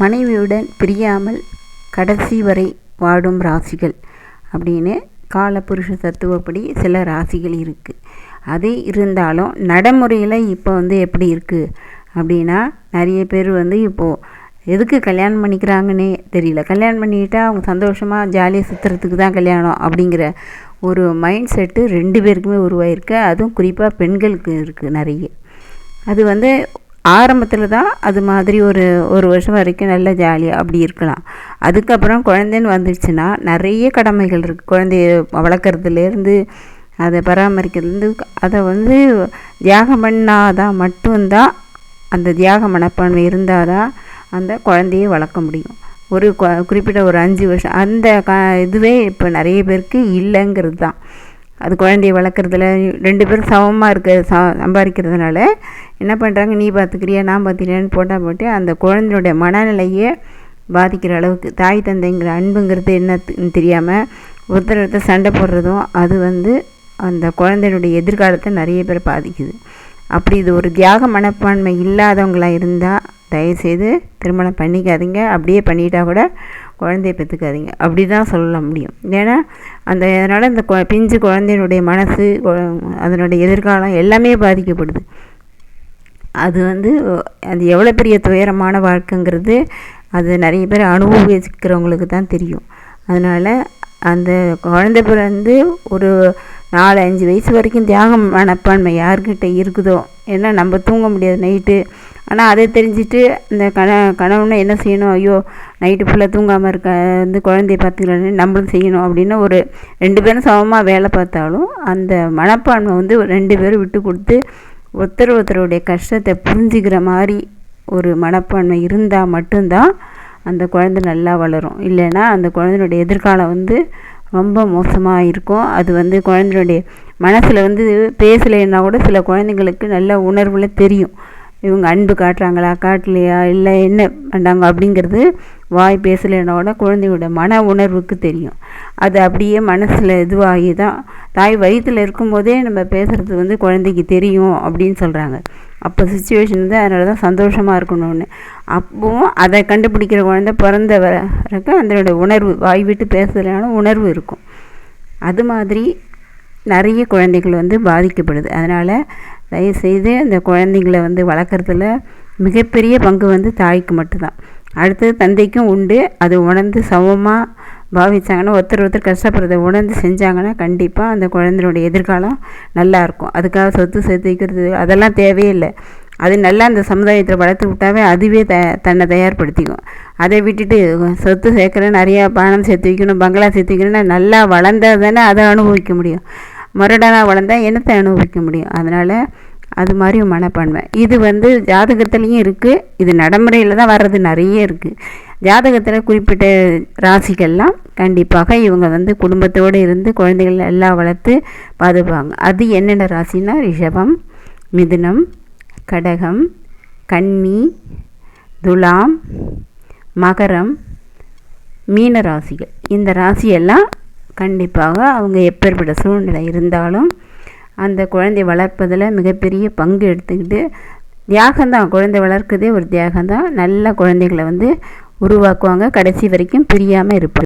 மனைவியுடன் பிரியாமல் கடைசி வரை வாடும் ராசிகள் அப்படின்னு காலபுருஷ தத்துவப்படி சில ராசிகள் இருக்குது அது இருந்தாலும் நடைமுறையில் இப்போ வந்து எப்படி இருக்குது அப்படின்னா நிறைய பேர் வந்து இப்போது எதுக்கு கல்யாணம் பண்ணிக்கிறாங்கன்னே தெரியல. கல்யாணம் பண்ணிக்கிட்டால் அவங்க சந்தோஷமாக ஜாலியாக சுற்றுறதுக்கு தான் கல்யாணம் அப்படிங்கிற ஒரு மைண்ட் செட்டு ரெண்டு பேருக்குமே உருவாயிருக்கு. அதுவும் குறிப்பாக பெண்களுக்கு இருக்குது நிறைய. அது வந்து ஆரம்பத்தில் தான் அது மாதிரி ஒரு ஒரு வருஷம் வரைக்கும் நல்ல ஜாலியாக அப்படி இருக்கலாம். அதுக்கப்புறம் குழந்தைன்னு வந்துடுச்சுன்னா நிறைய கடமைகள் இருக்குது குழந்தைய வளர்க்குறதுலேருந்து அதை பராமரிக்கிறதுலேருந்து அதை வந்து தியாகம் பண்ணாதான் மட்டும்தான் அந்த தியாக மனப்பான்மை இருந்தால் தான் அந்த குழந்தையை வளர்க்க முடியும். ஒரு குறிப்பிட்ட ஒரு அஞ்சு வருஷம் அந்த க இதுவே இப்போ நிறைய பேருக்கு இல்லைங்கிறது தான் அது குழந்தைய வளர்க்குறதுல ரெண்டு பேரும் சமமாக இருக்க ச சம்பாதிக்கிறதுனால என்ன பண்ணுறாங்க நீ பார்த்துக்கிறியா நான் பார்த்துக்கிறியான்னு போட்டால் போட்டு அந்த குழந்தையுடைய மனநிலையே பாதிக்கிற அளவுக்கு தாய் தந்தைங்கிற அன்புங்கிறது என்னன்னு தெரியாமல் ஒருத்தர் ஒருத்தர் சண்டை போடுறதும் அது வந்து அந்த குழந்தையினுடைய எதிர்காலத்தை நிறைய பேர் பாதிக்குது. அப்படி இது ஒரு தியாக மனப்பான்மை இல்லாதவங்களாக இருந்தால் தயவுசெய்து திருமணம் பண்ணிக்காதீங்க. அப்படியே பண்ணிட்டா கூட குழந்தைய பெற்றுக்காதீங்க. அப்படி தான் சொல்ல முடியும். ஏன்னா அந்த அதனால் இந்த பிஞ்சு குழந்தையினுடைய மனசு அதனுடைய எதிர்காலம் எல்லாமே பாதிக்கப்படுது. அது வந்து அது எவ்வளோ பெரிய துயரமான வாழ்க்கைங்கிறது அது நிறைய பேர் அனுபவிக்கிறவங்களுக்கு தான் தெரியும். அதனால் அந்த குழந்தை பிறந்து ஒரு நாலு அஞ்சு வயசு வரைக்கும் தியாகம் மனப்பான்மை யார்கிட்ட இருக்குதோ ஏன்னா நம்ம தூங்க முடியாது நைட்டு. ஆனால் அதை தெரிஞ்சுட்டு இந்த கண கணவனை என்ன செய்யணும்? ஐயோ நைட்டு ஃபுல்லாக தூங்காமல் இருக்க வந்து குழந்தைய பார்த்துக்கலான்னு நம்மளும் செய்யணும் அப்படின்னு ஒரு ரெண்டு பேரும் சமமாக வேலை பார்த்தாலும் அந்த மனப்பான்மை வந்து ரெண்டு பேரும் விட்டு கொடுத்து ஒருத்தர் ஒருத்தருடைய கஷ்டத்தை புரிஞ்சுக்கிற மாதிரி ஒரு மனப்பான்மை இருந்தால் மட்டும்தான் அந்த குழந்தை நல்லா வளரும். இல்லைன்னா அந்த குழந்தைனுடைய எதிர்காலம் வந்து ரொம்ப மோசமாக இருக்கும். அது வந்து குழந்தைனுடைய மனசில் வந்து பேசலைன்னா கூட சில குழந்தைங்களுக்கு நல்ல உணர்வுல தெரியும். இவங்க அன்பு காட்டுறாங்களா காட்டலையா இல்லை என்ன பண்ணாங்க அப்படிங்கிறது வாய் பேசலைன்னா கூட குழந்தையோட மன உணர்வுக்கு தெரியும். அது அப்படியே மனசில் இதுவாகி தான் தாய் வயிற்றில் இருக்கும்போதே நம்ம பேசுகிறது வந்து குழந்தைக்கு தெரியும் அப்படின்னு சொல்கிறாங்க அப்போ சுச்சுவேஷன் வந்து அதனால தான் சந்தோஷமாக இருக்கணும்னு. அப்போவும் அதை கண்டுபிடிக்கிற குழந்த பிறந்த வரைக்கும் அதனோட உணர்வு வாய் விட்டு பேசுகிறதுனால உணர்வு இருக்கும். அது மாதிரி நிறைய குழந்தைகள் வந்து பாதிக்கப்படுது. அதனால் தயவுசெய்து அந்த குழந்தைங்கள வந்து வளர்க்குறதுல மிகப்பெரிய பங்கு வந்து தாய்க்கு மட்டும்தான். அடுத்தது தந்தைக்கும் உண்டு. அது உணர்ந்து சமமாக பாவித்தாங்கன்னா ஒருத்தர் ஒருத்தர் கஷ்டப்படுறத உணர்ந்து செஞ்சாங்கன்னா கண்டிப்பாக அந்த குழந்தையோடைய எதிர்காலம் நல்லாயிருக்கும் அதுக்காக சொத்து சேர்த்து வைக்கிறது அதெல்லாம் தேவையில்லை அது நல்லா அந்த சமுதாயத்தில் வளர்த்து விட்டாவே அதுவே த தன்னை தயார்படுத்திக்கும். அதை விட்டுட்டு சொத்து சேர்க்குறேன் நிறையா பணம் சேர்த்து வைக்கணும் பங்களா சேர்த்து வைக்கணும்னா நல்லா வளர்ந்தால் தானே அதை அனுபவிக்க முடியும். முரடனாக வளர்ந்தால் என்னத்தை அனுபவிக்க முடியும்? அதனால் அது மாதிரி மனப்பான்மை. இது வந்து ஜாதகத்துலேயும் இருக்குது இது நடைமுறையில் தான் வர்றது நிறைய இருக்குது ஜாதகத்தில் குறிப்பிட்ட ராசிகள்லாம் கண்டிப்பாக இவங்க வந்து குடும்பத்தோடு இருந்து குழந்தைகள் எல்லாம் வளர்த்து பாதுகாப்பாங்க. அது என்னென்ன ராசினா ரிஷபம் மிதுனம் கடகம் கன்னி துலாம் மகரம் மீன ராசிகள். இந்த ராசியெல்லாம் கண்டிப்பாக அவங்க எப்பேற்பட்ட சூழ்நிலை இருந்தாலும் அந்த குழந்தை வளர்ப்பதில் மிகப்பெரிய பங்கு எடுத்துக்கிட்டு தியாகம்தான் குழந்தை வளர்க்குறதே ஒரு தியாகம்தான் நல்ல குழந்தைகளை வந்து உருவாக்குவாங்க. கடைசி வரைக்கும் பிரியாமல் இருப்பாங்க